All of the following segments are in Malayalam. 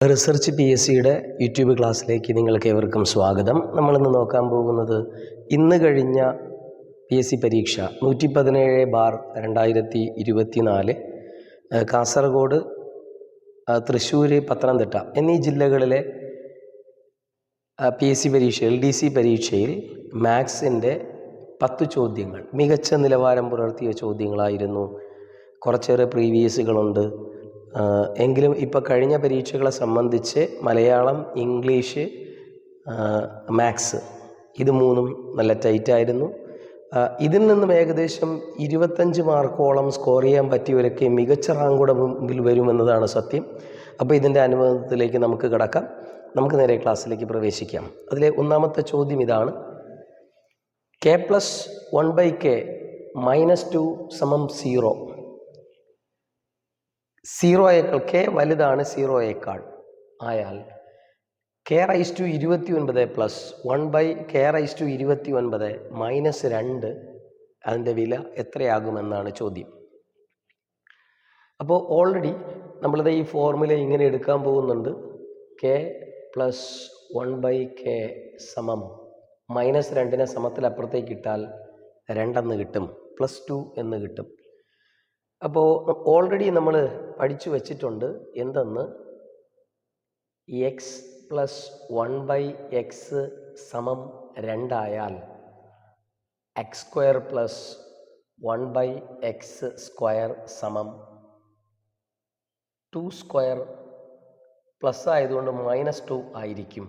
റിസർച്ച് പി എസ് സിയുടെ യൂട്യൂബ് ക്ലാസ്സിലേക്ക് നിങ്ങൾക്ക് ഏവർക്കും സ്വാഗതം. നമ്മളിന്ന് നോക്കാൻ പോകുന്നത് ഇന്ന് കഴിഞ്ഞ പി എസ് സി പരീക്ഷ നൂറ്റി പതിനേഴ് ബാർ രണ്ടായിരത്തി ഇരുപത്തി നാല് കാസർഗോഡ് തൃശ്ശൂർ പത്തനംതിട്ട എന്നീ ജില്ലകളിലെ പി എസ് സി പരീക്ഷ എൽ ഡി സി പരീക്ഷയിൽ മാത്സിന്റെ പത്ത് ചോദ്യങ്ങൾ മികച്ച നിലവാരം പുലർത്തിയ ചോദ്യങ്ങളായിരുന്നു. കുറച്ചേറെ പ്രീവിയസുകളുണ്ട്. എങ്കിലും ഇപ്പോൾ കഴിഞ്ഞ പരീക്ഷകളെ സംബന്ധിച്ച് മലയാളം ഇംഗ്ലീഷ് മാത്സ് ഇത് മൂന്നും നല്ല ടൈറ്റായിരുന്നു ഇതിൽ നിന്നും ഏകദേശം ഇരുപത്തഞ്ച് മാർക്കോളം സ്കോർ ചെയ്യാൻ പറ്റിയവരൊക്കെ മികച്ച റാങ്കോടെ മുമ്പിൽ വരുമെന്നതാണ് സത്യം. അപ്പോൾ ഇതിന്റെ അനുഭവത്തിലേക്ക് നമുക്ക് കിടക്കാം. നമുക്ക് നേരെ ക്ലാസ്സിലേക്ക് പ്രവേശിക്കാം. അതിലെ ഒന്നാമത്തെ ചോദ്യം ഇതാണ്. K plus one by K minus two സമം സീറോ സീറോയേക്കാൾ കെ വലുതാണ് സീറോയേക്കാൾ ആയാൽ കെ റൈസ് ടു ഇരുപത്തി ഒൻപത് plus one by K raise to ഇരുപത്തി ഒൻപത് മൈനസ് രണ്ട് അതിന്റെ വില എത്രയാകുമെന്നാണ് ചോദ്യം. അപ്പോൾ ഓൾറെഡി നമ്മളിത് ഈ ഫോർമുല ഇങ്ങനെ എടുക്കാൻ പോകുന്നുണ്ട്. K plus one by K സമം മൈനസ് രണ്ടിനെ സമത്തിലപ്പുറത്തേക്ക് ഇട്ടാൽ രണ്ടെന്ന് കിട്ടും പ്ലസ് ടു എന്ന് കിട്ടും. അപ്പോൾ ഓൾറെഡി നമ്മൾ പഠിച്ചു വച്ചിട്ടുണ്ട് എന്തെന്ന്? X plus one by X സമം രണ്ടായാൽ X square plus one by X square സമം ടു സ്ക്വയർ പ്ലസ് ആയതുകൊണ്ട് മൈനസ് ടു ആയിരിക്കും.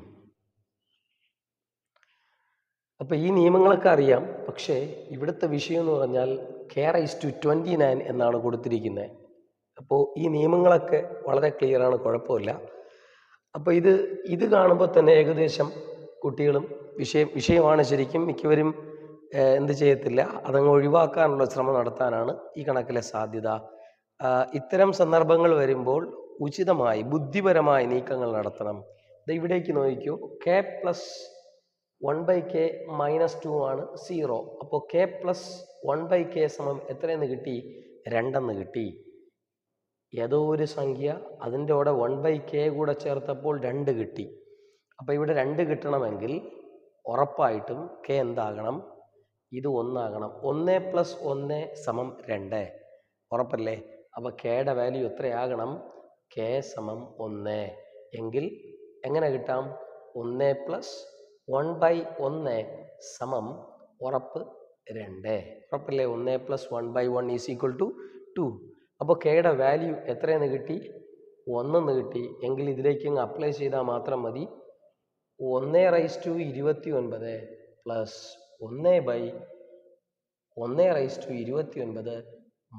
അപ്പോൾ ഈ നിയമങ്ങളൊക്കെ അറിയാം. പക്ഷേ ഇവിടുത്തെ വിഷയം എന്ന് പറഞ്ഞാൽ K raise to twenty nine എന്നാണ് കൊടുത്തിരിക്കുന്നത് അപ്പോൾ ഈ നിയമങ്ങളൊക്കെ വളരെ ക്ലിയറാണ് കുഴപ്പമില്ല. അപ്പോൾ ഇത് ഇത് കാണുമ്പോൾ തന്നെ ഏകദേശം കുട്ടികളും വിഷയം വിഷയമാണ് ശരിക്കും മിക്കവരും എന്ത് ചെയ്യത്തില്ല. അതങ്ങ് ഒഴിവാക്കാനുള്ള ശ്രമം നടത്താനാണ് ഈ കണക്കിലെ സാധ്യത. ഇത്തരം സന്ദർഭങ്ങൾ വരുമ്പോൾ ഉചിതമായി ബുദ്ധിപരമായി നീക്കങ്ങൾ നടത്തണം. ഇവിടേക്ക് നോക്കിയോ K plus one by K minus two ആണ് സീറോ. അപ്പോൾ K plus one by K സമം എത്രയെന്ന് കിട്ടി? രണ്ടെന്ന് കിട്ടി. ഏതോ ഒരു സംഖ്യ അതിന്റെ കൂടെ വൺ ബൈ കെ കൂടെ ചേർത്തപ്പോൾ രണ്ട് കിട്ടി. അപ്പോൾ ഇവിടെ രണ്ട് കിട്ടണമെങ്കിൽ ഉറപ്പായിട്ടും കെ എന്താകണം? ഇത് ഒന്നാകണം. ഒന്ന് പ്ലസ് ഒന്ന് സമം രണ്ട്. ഉറപ്പല്ലേ? അപ്പോൾ കെയുടെ വാല്യൂ എത്രയാകണം? കെ സമം ഒന്ന്. എങ്കിൽ എങ്ങനെ കിട്ടാം? ഒന്ന് പ്ലസ് വൺ ബൈ ഒന്ന് സമം ഉറപ്പ് രണ്ട്. ഉറപ്പല്ലേ? ഒന്ന് plus one by one is equal to two. അപ്പോൾ കെയുടെ വാല്യൂ എത്രയെന്ന് കിട്ടി? ഒന്നെന്ന് കിട്ടി. എങ്കിൽ ഇതിലേക്ക് അങ്ങ് അപ്ലൈ ചെയ്താൽ മാത്രം മതി. ഒന്ന് റൈസ് ടു ഇരുപത്തി ഒൻപത് പ്ലസ് ഒന്ന് ബൈ ഒന്ന് റൈസ് ടു ഇരുപത്തി ഒൻപത്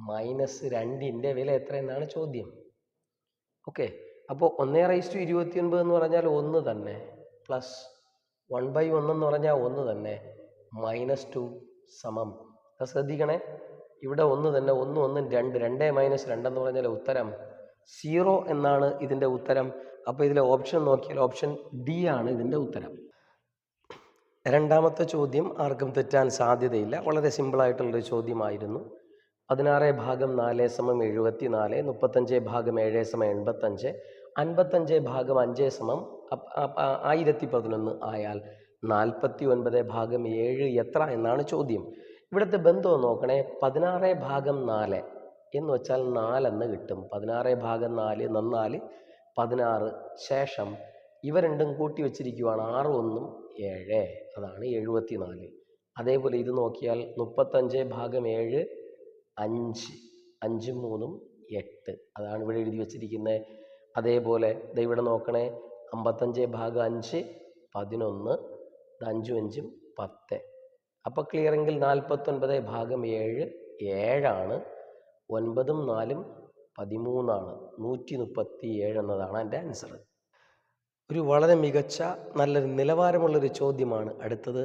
മൈനസ് രണ്ടിന്റെ വില എത്രയെന്നാണ് ചോദ്യം. ഓക്കെ. അപ്പോൾ ഒന്ന് റൈസ് ടു ഇരുപത്തി ഒൻപത് എന്ന് പറഞ്ഞാൽ ഒന്ന് തന്നെ പ്ലസ് വൺ ബൈ എന്ന് പറഞ്ഞാൽ ഒന്ന് തന്നെ. മൈനസ് ടു സമം. അത് ശ്രദ്ധിക്കണേ. ഇവിടെ ഒന്ന് തന്നെ ഒന്ന് ഒന്നും രണ്ട് രണ്ട് മൈനസ് രണ്ടെന്ന് പറഞ്ഞാൽ ഉത്തരം സീറോ എന്നാണ് ഇതിന്റെ ഉത്തരം. അപ്പോൾ ഇതിലെ ഓപ്ഷൻ നോക്കിയാൽ ഓപ്ഷൻ ഡി ആണ് ഇതിന്റെ ഉത്തരം. രണ്ടാമത്തെ ചോദ്യം ആർക്കും തെറ്റാൻ സാധ്യതയില്ല. വളരെ സിമ്പിളായിട്ടുള്ളൊരു ചോദ്യമായിരുന്നു. പതിനാറ് ഭാഗം നാല് സമം എഴുപത്തി നാല് മുപ്പത്തഞ്ച് ഭാഗം ഏഴ് സമം എൺപത്തഞ്ച് അൻപത്തഞ്ച് ഭാഗം അഞ്ച് സമം ആയിരത്തി പതിനൊന്ന് ആയാൽ നാൽപ്പത്തി ഒൻപത് ഭാഗം ഏഴ് എത്ര എന്നാണ് ചോദ്യം. ഇവിടുത്തെ ബന്ധം നോക്കണേ പതിനാറ് ഭാഗം നാല് എന്ന് വെച്ചാൽ നാലെന്ന് കിട്ടും. പതിനാറ് ഭാഗം നാല് നന്നാൽ പതിനാറ് ശേഷം ഇവ രണ്ടും കൂട്ടി വെച്ചിരിക്കുവാണ് ആറ് ഒന്നും ഏഴ് അതാണ് എഴുപത്തി നാല് അതേപോലെ ഇത് നോക്കിയാൽ മുപ്പത്തഞ്ച് ഭാഗം ഏഴ് അഞ്ച് അഞ്ചും മൂന്നും എട്ട് അതാണ് ഇവിടെ എഴുതി വച്ചിരിക്കുന്നത്. അതേപോലെ ദൈവം നോക്കണേ അമ്പത്തഞ്ച് ഭാഗം അഞ്ച് പതിനൊന്ന് അഞ്ചും അഞ്ചും പത്ത്. അപ്പോൾ ക്ലിയറെങ്കിൽ നാൽപ്പത്തൊൻപത് ഭാഗം ഏഴ് ഏഴാണ്. ഒൻപതും നാലും പതിമൂന്നാണ്. നൂറ്റി മുപ്പത്തി ഏഴ് എന്നതാണ് എന്റെ ആൻസർ ഒരു വളരെ മികച്ച നല്ലൊരു നിലവാരമുള്ളൊരു ചോദ്യമാണ് അടുത്തത്.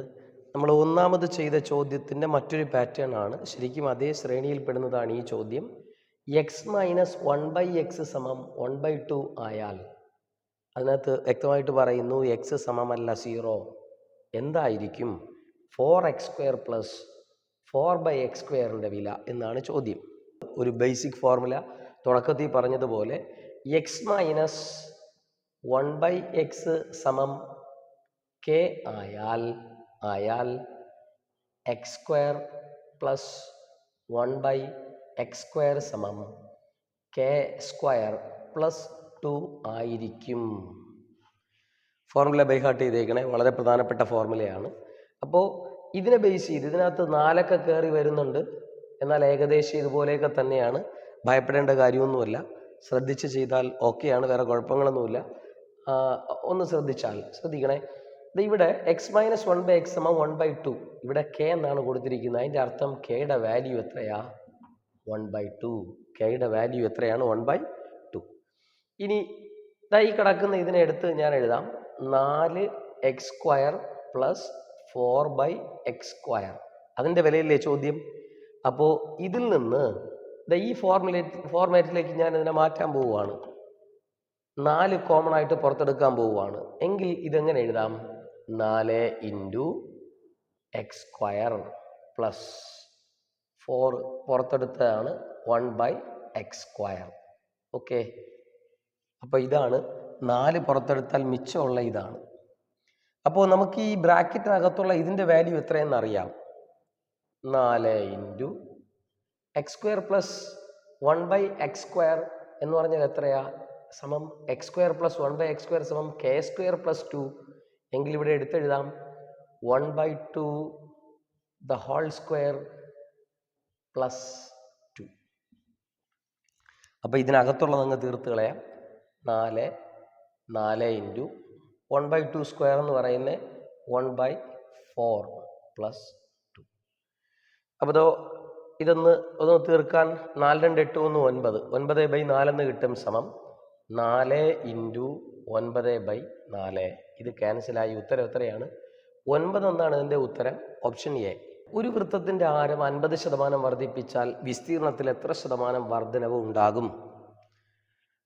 നമ്മൾ ഒന്നാമത് ചെയ്ത ചോദ്യത്തിന്റെ മറ്റൊരു പാറ്റേൺ ആണ്. ശരിക്കും അതേ ശ്രേണിയിൽപ്പെടുന്നതാണ് ഈ ചോദ്യം. X minus one by X സമം വൺ ബൈ ടു ആയാൽ അതിനകത്ത് വ്യക്തമായിട്ട് പറയുന്നു എക്സ് സമമല്ല സീറോ എന്തായിരിക്കും? Four X square plus four by X സ്ക്വയറിന്റെ വില എന്നാണ് ചോദ്യം. ഒരു ബേസിക് ഫോർമുല തുടക്കത്തിൽ പറഞ്ഞതുപോലെ X minus one by X സമം കെ ആയാൽ ആയാൽ X square plus one by X square സമം കെ സ്ക്വയർ പ്ലസ് ടു ആയിരിക്കും. ഫോർമുല ബൈ ഹാർട്ട് ചെയ്തേക്കണേ. വളരെ പ്രധാനപ്പെട്ട ഫോർമുലയാണ്. അപ്പോൾ ഇതിനെ ബേസ് ചെയ്ത് ഇതിനകത്ത് നാലൊക്കെ കയറി വരുന്നുണ്ട്. എന്നാൽ ഏകദേശം ഇതുപോലെയൊക്കെ തന്നെയാണ്. ഭയപ്പെടേണ്ട കാര്യമൊന്നുമല്ല. ശ്രദ്ധിച്ച് ചെയ്താൽ ഓക്കെയാണ്. വേറെ കുഴപ്പങ്ങളൊന്നുമില്ല. ഒന്ന് ശ്രദ്ധിച്ചാൽ. ശ്രദ്ധിക്കണേ. ദേ ഇവിടെ X minus one by X സമം വൺ ബൈ ടു ഇവിടെ കെ എന്നാണ് കൊടുത്തിരിക്കുന്നത്. അതിന്റെ അർത്ഥം കെയുടെ വാല്യൂ എത്രയാ? വൺ ബൈ ടു കെയുടെ വാല്യൂ എത്രയാണ്? വൺ ബൈ ടു ഇനി ഈ കിടക്കുന്ന ഇതിനെ എടുത്ത് ഞാൻ എഴുതാം. നാല് X square plus four by X square അതിന്റെ വിലയില്ലേ ചോദ്യം? അപ്പോൾ ഇതിൽ നിന്ന് ഈ ഫോർമുലേറ്റ് ഫോർമാറ്റിലേക്ക് ഞാൻ ഇതിനെ മാറ്റാൻ പോവുകയാണ്. നാല് കോമൺ ആയിട്ട് പുറത്തെടുക്കാൻ പോവുകയാണ്. എങ്കിൽ ഇതെങ്ങനെ എഴുതാം? നാല് into X square plus four പുറത്തെടുത്തതാണ് one by X square okay അപ്പോൾ ഇതാണ് നാല് പുറത്തെടുത്താൽ മിച്ചമുള്ള ഇതാണ്. അപ്പോൾ നമുക്ക് ഈ ബ്രാക്കറ്റിനകത്തുള്ള ഇതിന്റെ വാല്യൂ എത്രയെന്ന് അറിയാം? നാല് into X square plus one by X square എന്ന് പറഞ്ഞാൽ എത്രയാ? സമം X square plus one by X square സമം കെ സ്ക്വയർ പ്ലസ് ടു എങ്കിൽ ഇവിടെ എടുത്തെഴുതാം. One by two the whole square plus two. അപ്പോൾ ഇതിനകത്തുള്ളത് അങ്ങ് തീർത്ത് കളയാം. നാല് നാല് into one by two square എന്ന് പറയുന്നത് one by four plus two. അപ്പോൾ ഇതോ ഇതൊന്ന് ഒന്ന് തീർക്കാൻ നാല് രണ്ട് എട്ട് ഒന്ന് ഒൻപത്. ഒൻപത് ബൈ നാലെന്ന് കിട്ടും സമം നാല് ഇന്റു ഒൻപത് ബൈ നാല്. ഇത് ക്യാൻസലായി. ഉത്തരം എത്രയാണ്? ഒൻപത് ഒന്നാണ് ഇതിന്റെ ഉത്തരം. Option A. ഒരു വൃത്തത്തിന്റെ ആരം അൻപത് ശതമാനം വർദ്ധിപ്പിച്ചാൽ വിസ്തീർണത്തിൽ എത്ര ശതമാനം വർധനവ് ഉണ്ടാകും?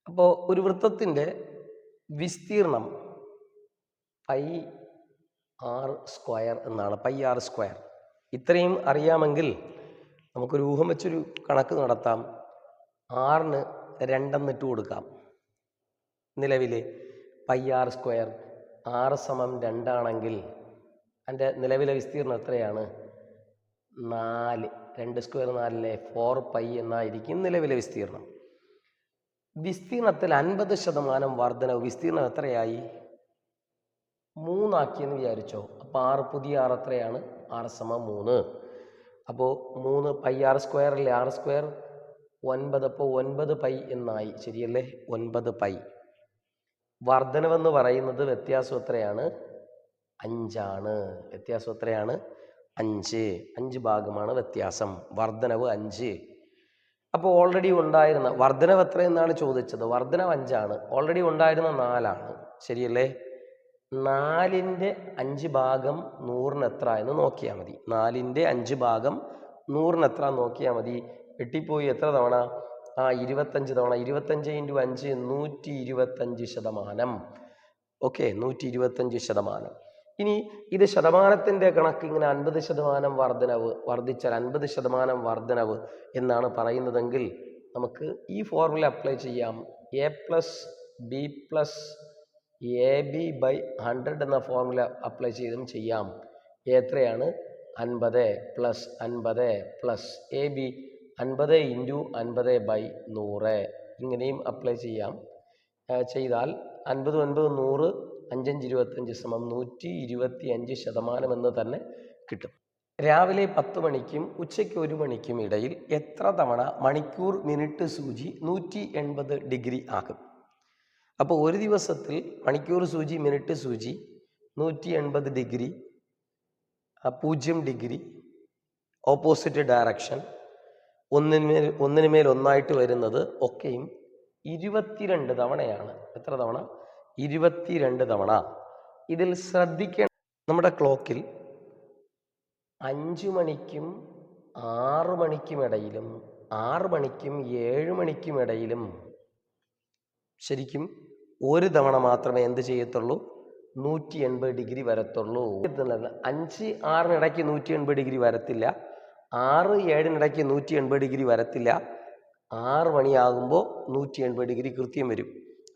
അപ്പോൾ ഒരു വൃത്തത്തിന്റെ വിസ്തീർണം പൈ ആർ സ്ക്വയർ എന്നാണ് പൈ ആർ സ്ക്വയർ. ഇത്രയും അറിയാമെങ്കിൽ നമുക്കൊരു ഊഹം വെച്ചൊരു കണക്ക് നടത്താം. ആറിന് രണ്ടെന്നിട്ട് കൊടുക്കാം. നിലവിലെ പൈ ആർ സ്ക്വയർ ആറ് സമം രണ്ടാണെങ്കിൽ എന്റെ നിലവിലെ വിസ്തീർണം എത്രയാണ്? നാല്. രണ്ട് സ്ക്വയർ നാലിലെ ഫോർ പൈ എന്നായിരിക്കും നിലവിലെ വിസ്തീർണം വിസ്തീർണത്തിൽ അൻപത് ശതമാനം വർധനവ് വിസ്തീർണം എത്രയായി? മൂന്നാക്കിയെന്ന് വിചാരിച്ചോ. അപ്പോൾ ആറ് പുതിയ ആറ് എത്രയാണ്? ആറ് സമ മൂന്ന്. അപ്പോൾ മൂന്ന് പൈ ആറ് സ്ക്വയർ അല്ലേ? ആറ് സ്ക്വയർ ഒൻപത്. അപ്പോൾ ഒൻപത് പൈ എന്നായി. ശരിയല്ലേ? ഒൻപത് പൈ വർധനവെന്ന് പറയുന്നത് വ്യത്യാസം എത്രയാണ്? അഞ്ചാണ്. വ്യത്യാസം എത്രയാണ്? അഞ്ച്. അഞ്ച് ഭാഗമാണ് വ്യത്യാസം. വർധനവ് അഞ്ച്. അപ്പോൾ ഓൾറെഡി ഉണ്ടായിരുന്ന വർധനവ് എത്രയെന്നാണ് ചോദിച്ചത്? വർധനവ് അഞ്ചാണ്. ഓൾറെഡി ഉണ്ടായിരുന്ന നാലാണ്. ശരിയല്ലേ? നാലിന്റെ അഞ്ച് ഭാഗം നൂറിന് എത്ര എന്ന് നോക്കിയാൽ മതി. നാലിന്റെ അഞ്ച് ഭാഗം നൂറിന് എത്ര നോക്കിയാൽ മതി. വെട്ടിപ്പോയി എത്ര തവണ? ആ ഇരുപത്തഞ്ച് തവണ. ഇരുപത്തഞ്ച് ഇന്റു അഞ്ച് നൂറ്റി ഇരുപത്തഞ്ച് ശതമാനം. ഓക്കെ നൂറ്റി ഇരുപത്തഞ്ച് ശതമാനം. ഇനി ഇത് ശതമാനത്തിന്റെ കണക്ക് ഇങ്ങനെ അൻപത് ശതമാനം വർധനവ് വർദ്ധിച്ചാൽ അൻപത് ശതമാനം വർധനവ് എന്നാണ് പറയുന്നതെങ്കിൽ നമുക്ക് ഈ ഫോർമുല അപ്ലൈ ചെയ്യാം. A plus B plus A B by hundred എന്ന ഫോർമുല അപ്ലൈ ചെയ്തും ചെയ്യാം. എത്രയാണ്? അൻപത് പ്ലസ് അൻപത് പ്ലസ് എ ബി അൻപത് ഇന്റു അൻപത് ബൈ നൂറ്. ഇങ്ങനെയും അപ്ലൈ ചെയ്യാം. ചെയ്താൽ അൻപത് ഒൻപത് നൂറ് അഞ്ചഞ്ച് ഇരുപത്തഞ്ച് സമം നൂറ്റി ഇരുപത്തി അഞ്ച് ശതമാനം എന്ന് തന്നെ കിട്ടും. രാവിലെ പത്ത് മണിക്കും ഉച്ചയ്ക്ക് ഒരു മണിക്കും ഇടയിൽ എത്ര തവണ മണിക്കൂർ മിനിറ്റ് സൂചി നൂറ്റി എൺപത് ഡിഗ്രി ആകും അപ്പോൾ ഒരു ദിവസത്തിൽ മണിക്കൂർ സൂചി മിനിറ്റ് സൂചി നൂറ്റി എൺപത് ഡിഗ്രി പൂജ്യം ഡിഗ്രി ഓപ്പോസിറ്റ് ഡയറക്ഷൻ ഒന്നിനുമേൽ ഒന്നിന് മേൽ ഒന്നായിട്ട് വരുന്നത് ഒക്കെയും ഇരുപത്തിരണ്ട് തവണയാണ്. എത്ര തവണ? ഇരുപത്തിരണ്ട് തവണ. ഇതിൽ ശ്രദ്ധിക്കണം നമ്മുടെ ക്ലോക്കിൽ അഞ്ചു മണിക്കും ആറു മണിക്കും ഇടയിലും ആറു മണിക്കും ഏഴ് മണിക്കും ഇടയിലും ശരിക്കും ഒരു തവണ മാത്രമേ എന്ത് ചെയ്യത്തുള്ളൂ? നൂറ്റി എൺപത് ഡിഗ്രി വരത്തുള്ളൂ. അഞ്ച് ആറിനിടയ്ക്ക് നൂറ്റി എൺപത് ഡിഗ്രി വരത്തില്ല. ആറ് ഏഴിനിടയ്ക്ക് നൂറ്റി എൺപത് ഡിഗ്രി വരത്തില്ല. ആറ് മണിയാകുമ്പോൾ നൂറ്റി എൺപത് ഡിഗ്രി കൃത്യം വരും.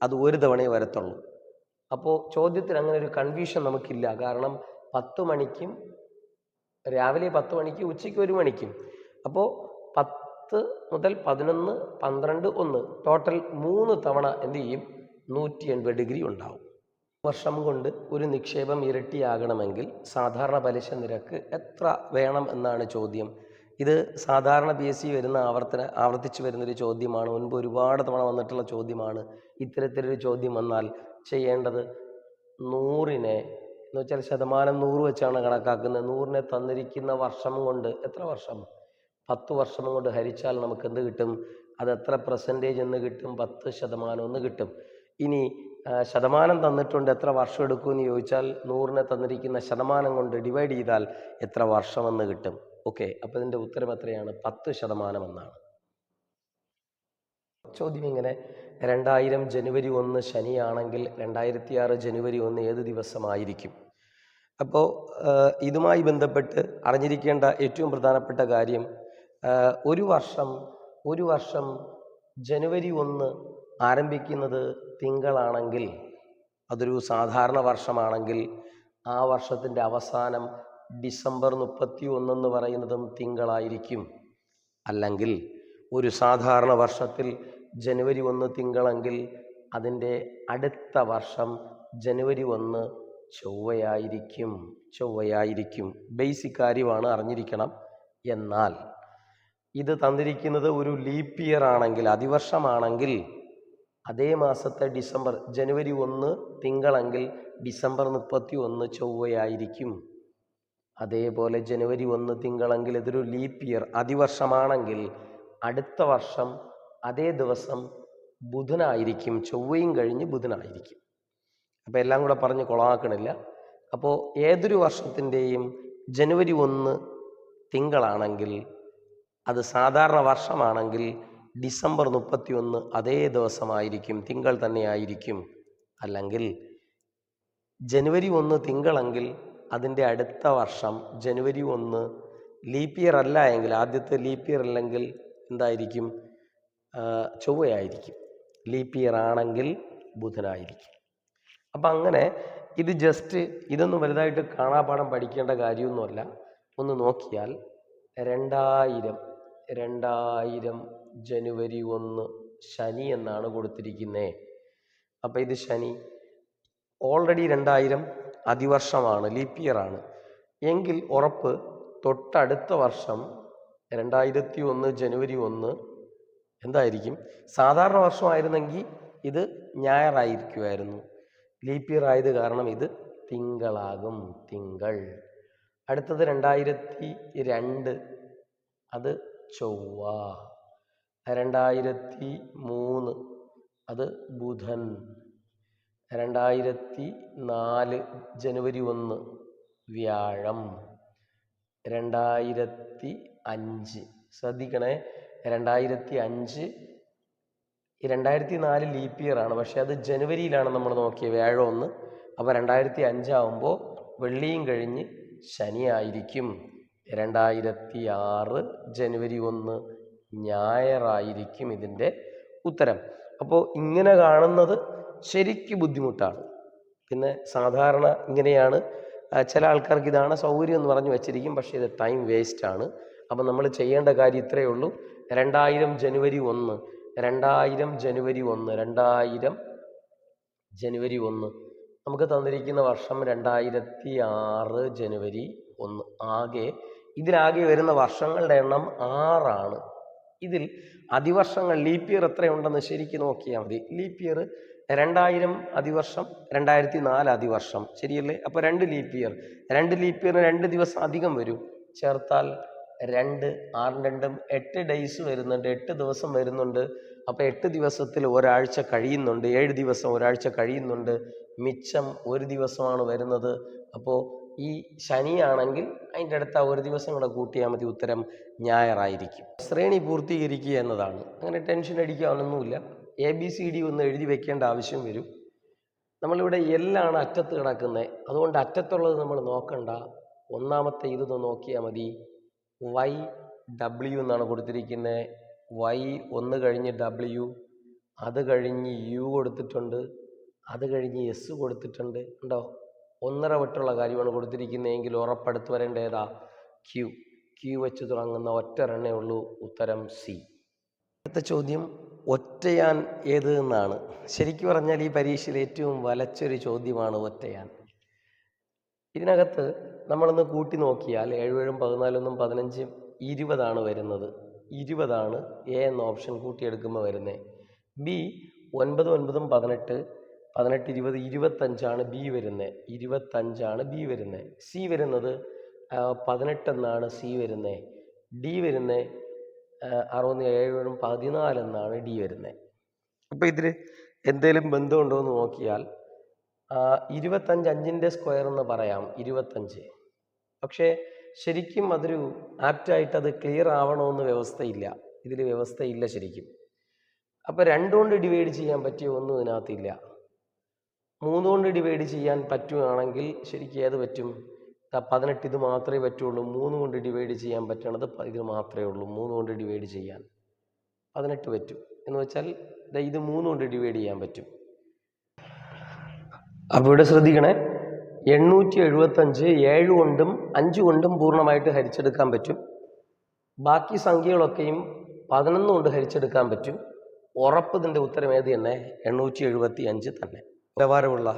അത് ഒരു തവണയേ വരത്തുള്ളൂ. അപ്പോൾ ചോദ്യത്തിൽ അങ്ങനെ ഒരു കൺഫ്യൂഷൻ നമുക്കില്ല. കാരണം പത്ത് മണിക്കും രാവിലെ പത്ത് മണിക്ക് ഉച്ചയ്ക്ക് ഒരു മണിക്കും. അപ്പോൾ പത്ത് മുതൽ പതിനൊന്ന് പന്ത്രണ്ട് ഒന്ന് ടോട്ടൽ മൂന്ന് തവണ എന്ത് ചെയ്യും? നൂറ്റി എൺപത് ഡിഗ്രി ഉണ്ടാവും. വർഷം കൊണ്ട് ഒരു നിക്ഷേപം ഇരട്ടിയാകണമെങ്കിൽ സാധാരണ പലിശ നിരക്ക് എത്ര വേണം എന്നാണ് ചോദ്യം. ഇത് സാധാരണ പി എസ് സി വരുന്ന ആവർത്തന ആവർത്തിച്ച് വരുന്നൊരു ചോദ്യമാണ്. മുൻപ് ഒരുപാട് തവണ വന്നിട്ടുള്ള ചോദ്യമാണ്. ഇത്തരത്തിലൊരു ചോദ്യം വന്നാൽ ചെയ്യേണ്ടത് നൂറിനെ എന്ന് വെച്ചാൽ ശതമാനം നൂറ് വെച്ചാണ് കണക്കാക്കുന്നത്. നൂറിനെ തന്നിരിക്കുന്ന വർഷം കൊണ്ട് എത്ര വർഷം? പത്ത് വർഷം കൊണ്ട് ഹരിച്ചാൽ നമുക്ക് എന്ത് കിട്ടും? അത് എത്ര പെർസെന്റേജ് എന്ന് കിട്ടും? പത്ത് ശതമാനം എന്ന് കിട്ടും. ഇനി ശതമാനം തന്നിട്ടുണ്ട് എത്ര വർഷം എടുക്കുമെന്ന് ചോദിച്ചാൽ നൂറിനെ തന്നിരിക്കുന്ന ശതമാനം കൊണ്ട് ഡിവൈഡ് ചെയ്താൽ എത്ര വർഷമെന്ന് കിട്ടും? ഓക്കെ അപ്പോൾ ഇതിന്റെ ഉത്തരം എത്രയാണ്? പത്ത് ശതമാനം എന്നാണ്. ചോദ്യം ഇങ്ങനെ. രണ്ടായിരം ജനുവരി ഒന്ന് ശനിയാണെങ്കിൽ രണ്ടായിരത്തി ആറ് ജനുവരി ഒന്ന് ഏത് ദിവസമായിരിക്കും? അപ്പോൾ ഇതുമായി ബന്ധപ്പെട്ട് അറിഞ്ഞിരിക്കേണ്ട ഏറ്റവും പ്രധാനപ്പെട്ട കാര്യം ഒരു വർഷം ഒരു വർഷം ജനുവരി ഒന്ന് ആരംഭിക്കുന്നത് തിങ്കളാണെങ്കിൽ അതൊരു സാധാരണ വർഷമാണെങ്കിൽ ആ വർഷത്തിന്റെ അവസാനം ഡിസംബർ മുപ്പത്തി ഒന്നെന്ന് പറയുന്നതും തിങ്കളായിരിക്കും. അല്ലെങ്കിൽ ഒരു സാധാരണ വർഷത്തിൽ ജനുവരി ഒന്ന് തിങ്കളെങ്കിൽ അതിന്റെ അടുത്ത വർഷം ജനുവരി ഒന്ന് ചൊവ്വയായിരിക്കും. ചൊവ്വയായിരിക്കും. ബേസിക് കാര്യമാണ് അറിഞ്ഞിരിക്കണം. എന്നാൽ ഇത് തന്നിരിക്കുന്നത് ഒരു ലീപ്പ് ഇയർ ആണെങ്കിൽ അതിവർഷമാണെങ്കിൽ അതേ മാസത്തെ ഡിസംബർ ജനുവരി ഒന്ന് തിങ്കളെങ്കിൽ ഡിസംബർ മുപ്പത്തി ഒന്ന് ചൊവ്വയായിരിക്കും. അതേപോലെ ജനുവരി ഒന്ന് തിങ്കളെങ്കിൽ ഇതൊരു ലീപ്പ് ഇയർ അതിവർഷമാണെങ്കിൽ അടുത്ത വർഷം അതേ ദിവസം ബുധനായിരിക്കും ചൊവ്വയും കഴിഞ്ഞ് ബുധനായിരിക്കും. അപ്പോൾ എല്ലാം കൂടെ പറഞ്ഞ് കൊളമാക്കണില്ല അപ്പോൾ ഏതൊരു വർഷത്തിന്റെയും ജനുവരി ഒന്ന് തിങ്കളാണെങ്കിൽ അത് സാധാരണ വർഷമാണെങ്കിൽ ഡിസംബർ മുപ്പത്തി ഒന്ന് അതേ ദിവസമായിരിക്കും തിങ്കൾ തന്നെയായിരിക്കും. അല്ലെങ്കിൽ ജനുവരി ഒന്ന് തിങ്കളെങ്കിൽ അതിന്റെ അടുത്ത വർഷം ജനുവരി ഒന്ന് ലീപ്പ് ഇയർ അല്ല എങ്കിൽ ആദ്യത്തെ ലീപ്പ് ഇയർ അല്ലെങ്കിൽ എന്തായിരിക്കും? ചൊവ്വയായിരിക്കും. ലീപ്പ് ഇയർ ആണെങ്കിൽ ബുധനായിരിക്കും. അപ്പം അങ്ങനെ ഇത് ജസ്റ്റ് ഇതൊന്നും വലുതായിട്ട് കാണാപാഠം പഠിക്കേണ്ട കാര്യമൊന്നുമല്ല. ഒന്ന് നോക്കിയാൽ രണ്ടായിരം രണ്ടായിരം ജനുവരി ഒന്ന് ശനി എന്നാണ് കൊടുത്തിരിക്കുന്നത് അപ്പം ഇത് ശനി. ഓൾറെഡി രണ്ടായിരം അതിവർഷമാണ് ലീപ്പ് ആണ്. എങ്കിൽ ഉറപ്പ് തൊട്ടടുത്ത വർഷം രണ്ടായിരത്തി ഒന്ന് ജനുവരി ഒന്ന് എന്തായിരിക്കും? സാധാരണ വർഷമായിരുന്നെങ്കിൽ ഇത് ഞായറായിരിക്കുമായിരുന്നു ലീപ്പ് ഇയർ ആയത് കാരണം ഇത് തിങ്കളാകും. തിങ്കൾ. അടുത്തത് രണ്ടായിരത്തി രണ്ട് അത് ചൊവ്വ. രണ്ടായിരത്തി മൂന്ന് അത് ബുധൻ. രണ്ടായിരത്തി നാല് ജനുവരി ഒന്ന്. വ്യാഴം. രണ്ടായിരത്തി അഞ്ച് ശ്രദ്ധിക്കണേ. രണ്ടായിരത്തി അഞ്ച് രണ്ടായിരത്തി നാല് ലീപ്പ് ഇയർ ആണ്. പക്ഷേ അത് ജനുവരിയിലാണ് നമ്മൾ നോക്കിയത് വ്യാഴം ഒന്ന് അപ്പോൾ രണ്ടായിരത്തി അഞ്ചാവുമ്പോൾ വെള്ളിയും കഴിഞ്ഞ് ശനിയായിരിക്കും. രണ്ടായിരത്തി ആറ് ജനുവരി ഒന്ന് ഞായറായിരിക്കും ഇതിന്റെ ഉത്തരം. അപ്പോൾ ഇങ്ങനെ കാണുന്നത് ശരിക്കും ബുദ്ധിമുട്ടാണ്. പിന്നെ സാധാരണ ഇങ്ങനെയാണ്. ചില ആൾക്കാർക്ക് ഇതാണ് സൗകര്യം എന്ന് പറഞ്ഞു വെച്ചിരിക്കും. പക്ഷേ ഇത് ടൈം വേസ്റ്റ് ആണ്. അപ്പം നമ്മൾ ചെയ്യേണ്ട കാര്യം ഇത്രയേ ഉള്ളൂ. രണ്ടായിരം ജനുവരി ഒന്ന് രണ്ടായിരം ജനുവരി ഒന്ന് രണ്ടായിരം ജനുവരി ഒന്ന്. നമുക്ക് തന്നിരിക്കുന്ന വർഷം രണ്ടായിരത്തി ആറ് ജനുവരി ഒന്ന്. ആകെ ഇതിലാകെ വരുന്ന വർഷങ്ങളുടെ എണ്ണം ആറാണ്. ഇതിൽ അതിവർഷങ്ങൾ ലീപ്പ് ഇയർ എത്രയുണ്ടെന്ന് ശരിക്കും നോക്കിയാൽ മതി. ലീപ്പ് ഇയർ രണ്ടായിരം അതിവർഷം രണ്ടായിരത്തി നാല് അതിവർഷം. ശരിയല്ലേ? അപ്പോൾ രണ്ട് ലീപ്പ് ഇയർ. രണ്ട് ലീപ്പ് ഇയർ രണ്ട് ദിവസം അധികം വരും. ചേർത്താൽ രണ്ട് ആറും രണ്ടും എട്ട് ഡേയ്സ് വരുന്നുണ്ട് എട്ട് ദിവസം വരുന്നുണ്ട്. അപ്പോൾ എട്ട് ദിവസത്തിൽ ഒരാഴ്ച കഴിയുന്നുണ്ട് ഏഴ് ദിവസം ഒരാഴ്ച കഴിയുന്നുണ്ട്. മിച്ചം ഒരു ദിവസമാണ് വരുന്നത്. അപ്പോൾ ഈ ശനിയാണെങ്കിൽ അതിന്റെ അടുത്ത ഒരു ദിവസം കൂടെ കൂട്ടിയാൽ മതി ഉത്തരം ഞായറായിരിക്കും. ശ്രേണി പൂർത്തീകരിക്കുക എന്നതാണ്. അങ്ങനെ ടെൻഷൻ അടിക്കാനൊന്നുമില്ല. എ ബി സി ഡി ഒന്ന് എഴുതി വെക്കേണ്ട ആവശ്യം വരും. നമ്മളിവിടെ എല്ലാണ് അറ്റത്ത് കിടക്കുന്നത്. അതുകൊണ്ട് അറ്റത്തുള്ളത് നമ്മൾ നോക്കണ്ട. ഒന്നാമത്തെ ഇതൊന്ന് നോക്കിയാൽ മതി. വൈ ഡബ്ല്യു എന്നാണ് കൊടുത്തിരിക്കുന്നത് വൈ ഒന്ന് കഴിഞ്ഞ് ഡബ്ല്യു അത് കഴിഞ്ഞ് യു കൊടുത്തിട്ടുണ്ട് അത് കഴിഞ്ഞ് എസ് കൊടുത്തിട്ടുണ്ട്. ഉണ്ടോ ഒന്നര വട്ടുള്ള കാര്യമാണ് കൊടുത്തിരിക്കുന്നതെങ്കിൽ ഉറപ്പെടുത്തു വരേണ്ട ഏതാ? ക്യൂ. ക്യൂ വെച്ച് തുടങ്ങുന്ന ഒറ്റ റണ്ണേ ഉള്ളൂ. ഉത്തരം സി. അടുത്ത ചോദ്യം ഒറ്റയാൻ ഏത് എന്നാണ്. ശരിക്കും പറഞ്ഞാൽ ഈ പരീക്ഷയിൽ ഏറ്റവും വലച്ചൊരു ചോദ്യമാണ് ഒറ്റയാൻ. ഇതിനകത്ത് നമ്മളൊന്ന് കൂട്ടി നോക്കിയാൽ ഏഴും പതിനാലൊന്നും പതിനഞ്ചും ഇരുപതാണ് വരുന്നത്. ഇരുപതാണ് എ എന്ന ഓപ്ഷൻ കൂട്ടിയെടുക്കുമ്പോൾ വരുന്നത്. ബി ഒൻപത് ഒൻപതും പതിനെട്ട് പതിനെട്ട് ഇരുപത് ഇരുപത്തഞ്ചാണ് ബി വരുന്നത്. ഇരുപത്തഞ്ചാണ് ബി വരുന്നത്. സി വരുന്നത് പതിനെട്ടെന്നാണ് സി വരുന്നത്. ഡി വരുന്നത് അറുപത് ഏഴും പതിനാലെന്നാണ് ഡി വരുന്നത്. അപ്പോൾ ഇതിൽ എന്തെങ്കിലും ബന്ധമുണ്ടോ എന്ന് നോക്കിയാൽ ഇരുപത്തഞ്ച് അഞ്ചിന്റെ സ്ക്വയർ എന്ന് പറയാം ഇരുപത്തഞ്ച്. പക്ഷേ ശരിക്കും അതൊരു ആപ്റ്റായിട്ട് അത് ക്ലിയർ ആവണമെന്ന് വ്യവസ്ഥയില്ല. ഇതിൽ വ്യവസ്ഥയില്ല ശരിക്കും. അപ്പോൾ രണ്ടുകൊണ്ട് ഡിവൈഡ് ചെയ്യാൻ പറ്റിയ? ഒന്നും ഇതിനകത്തില്ല. മൂന്നുകൊണ്ട് ഡിവൈഡ് ചെയ്യാൻ പറ്റുകയാണെങ്കിൽ ശരിക്കും ഏത് പറ്റും? പതിനെട്ട് ഇത് മാത്രമേ പറ്റുള്ളൂ. മൂന്ന് കൊണ്ട് ഡിവൈഡ് ചെയ്യാൻ പറ്റണത് ഇത് മാത്രമേ ഉള്ളൂ. മൂന്ന് കൊണ്ട് ഡിവൈഡ് ചെയ്യാൻ. പതിനെട്ട് പറ്റും. എന്ന് വെച്ചാൽ ഇത് മൂന്ന് കൊണ്ട് ഡിവൈഡ് ചെയ്യാൻ പറ്റും. അപ്പോൾ ഇവിടെ ശ്രദ്ധിക്കണേ. എണ്ണൂറ്റി എഴുപത്തഞ്ച് ഏഴ് കൊണ്ടും അഞ്ച് കൊണ്ടും പൂർണമായിട്ട് ഹരിച്ചെടുക്കാൻ പറ്റും. ബാക്കി സംഖ്യകളൊക്കെയും പതിനൊന്ന് കൊണ്ട് ഹരിച്ചെടുക്കാൻ പറ്റും. ഉറപ്പ് ഇതിന്റെ ഉത്തരം ഏത് തന്നെ? എണ്ണൂറ്റി എഴുപത്തി അഞ്ച് തന്നെ. നിലവാരമുള്ള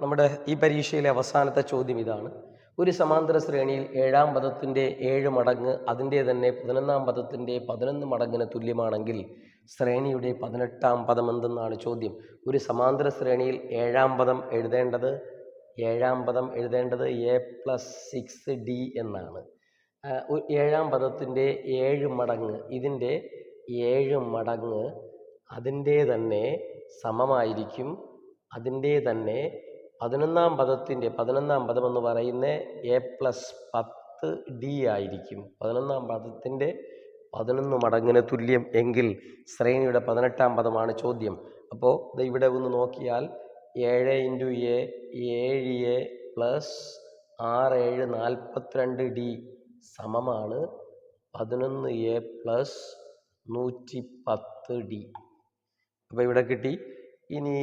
നമ്മുടെ ഈ പരീക്ഷയിലെ അവസാനത്തെ ചോദ്യം ഇതാണ്. ഒരു സമാന്തര ശ്രേണിയിൽ ഏഴാം പദത്തിന്റെ ഏഴ് മടങ്ങ് അതിന്റെ തന്നെ പതിനൊന്നാം പദത്തിന്റെ പതിനൊന്ന് മടങ്ങിന് തുല്യമാണെങ്കിൽ ശ്രേണിയുടെ പതിനെട്ടാം പദം എന്തെന്നാണ് ചോദ്യം. ഒരു സമാന്തര ശ്രേണിയിൽ ഏഴാം പദം എഴുതേണ്ടത് ഏഴാം പദം എഴുതേണ്ടത് എ പ്ലസ് സിക്സ് ഡി എന്നാണ്. ഏഴാം പദത്തിന്റെ ഏഴ് മടങ്ങ് ഇതിന്റെ ഏഴ് മടങ്ങ് അതിന്റെ തന്നെ സമമായിരിക്കും. അതിന്റെ തന്നെ പതിനൊന്നാം പദത്തിന്റെ പതിനൊന്നാം പദം എന്ന് പറയുന്ന എ പ്ലസ് പത്ത് ഡി ആയിരിക്കും. പതിനൊന്നാം പദത്തിന്റെ പതിനൊന്ന് മടങ്ങിന് തുല്യം എങ്കിൽ ശ്രേണിയുടെ പതിനെട്ടാം പദമാണ് ചോദ്യം. അപ്പോൾ ദേ ഇവിടെ ഒന്ന് നോക്കിയാൽ ഏഴ് ഇന്റു എ ഏഴ് എ പ്ലസ് ആറ് ഏഴ് നാൽപ്പത്തിരണ്ട് ഡി സമമാണ് പതിനൊന്ന് എ പ്ലസ് നൂറ്റി പത്ത് ഡി. അപ്പോൾ ഇവിടെ കിട്ടി. ഇനി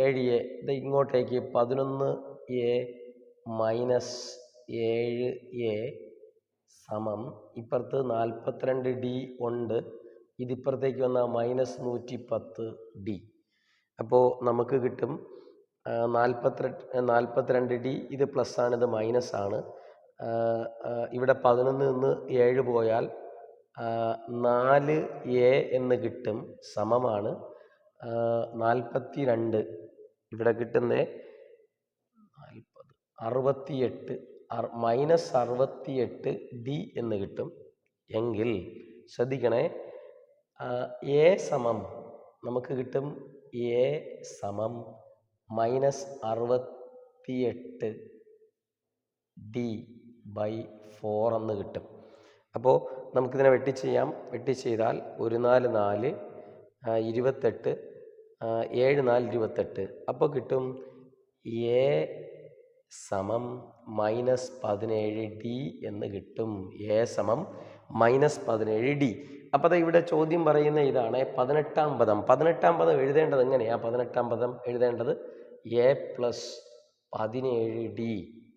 ഏഴ് എ ഇത് ഇങ്ങോട്ടേക്ക് പതിനൊന്ന് എ മൈനസ് ഏഴ് എ സമം. ഇപ്പുറത്ത് നാൽപ്പത്തിരണ്ട് ഡി ഉണ്ട്. ഇതിപ്പുറത്തേക്ക് വന്നാൽ മൈനസ് നൂറ്റി പത്ത് ഡി. അപ്പോൾ നമുക്ക് കിട്ടും നാൽപ്പത്തിരണ്ട് നാൽപ്പത്തിരണ്ട് ഡി. ഇത് പ്ലസ് ആണ് ഇത് മൈനസ് ആണ്. ഇവിടെ പതിനൊന്ന് നിന്ന് ഏഴ് പോയാൽ നാല് എ എന്ന് കിട്ടും സമമാണ്. നാൽപ്പത്തി രണ്ട് ഇവിടെ കിട്ടുന്നത് നാൽപ്പത് അറുപത്തിയെട്ട്. മൈനസ് അറുപത്തിയെട്ട് ഡി എന്ന് കിട്ടും. എങ്കിൽ ശ്രദ്ധിക്കണേ എ സമം നമുക്ക് കിട്ടും എ സമം മൈനസ് അറുപത്തിയെട്ട് ഡി ബൈ ഫോർ എന്ന് കിട്ടും. അപ്പോൾ നമുക്കിതിനെ വെട്ടിച്ചെയ്യാം വെട്ടിച്ചെയ്താൽ ഒരു നാല് നാല് ഇരുപത്തെട്ട് ഏഴ് നാല് ഇരുപത്തെട്ട്. അപ്പോൾ കിട്ടും എ സമം മൈനസ് പതിനേഴ് ഡി എന്ന് കിട്ടും. എ സമം മൈനസ് പതിനേഴ് ഡി. അപ്പോൾ അത് ഇവിടെ ചോദ്യം പറയുന്ന ഇതാണ് പതിനെട്ടാം പദം. പതിനെട്ടാം പദം എഴുതേണ്ടത് എങ്ങനെയാണ് പതിനെട്ടാം പദം എഴുതേണ്ടത് എ പ്ലസ് പതിനേഴ് ഡി.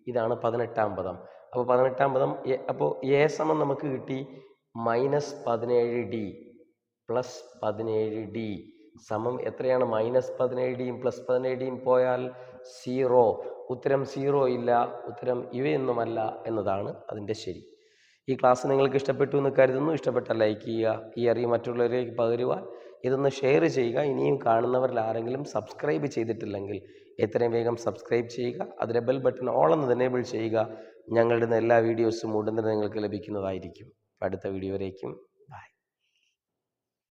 ഇതാണ് പതിനെട്ടാം പദം. അപ്പോൾ പതിനെട്ടാം പദം അപ്പോൾ എ സമം നമുക്ക് കിട്ടി മൈനസ് പതിനേഴ് ഡി പ്ലസ് പതിനേഴ് ഡി. സമം എത്രയാണ്? മൈനസ് പതിനേഴ് ഡിയും പ്ലസ് പതിനേഴ് ഡിയും പോയാൽ സീറോ. ഉത്തരം സീറോ ഇല്ല ഉത്തരം ഇവയൊന്നുമല്ല എന്നതാണ് അതിന്റെ ശരി. ഈ ക്ലാസ് നിങ്ങൾക്ക് ഇഷ്ടപ്പെട്ടു എന്ന് കരുതുന്നു. ഇഷ്ടപ്പെട്ട ലൈക്ക് ചെയ്യുക ഈ അറിവ് മറ്റുള്ളവരിലേക്ക് പകരുവാൻ ഇതൊന്ന് ഷെയർ ചെയ്യുക. ഇനിയും കാണുന്നവരിൽ ആരെങ്കിലും സബ്സ്ക്രൈബ് ചെയ്തിട്ടില്ലെങ്കിൽ എത്രയും വേഗം സബ്സ്ക്രൈബ് ചെയ്യുക. അതിലെ ബെൽ ബട്ടൺ ഓൾ എന്ന് എനേബിൾ ചെയ്യുക. ഞങ്ങളുടെ എല്ലാ വീഡിയോസും ഉടൻ തന്നെ നിങ്ങൾക്ക് ലഭിക്കുന്നതായിരിക്കും. അടുത്ത വീഡിയോയിലേക്കും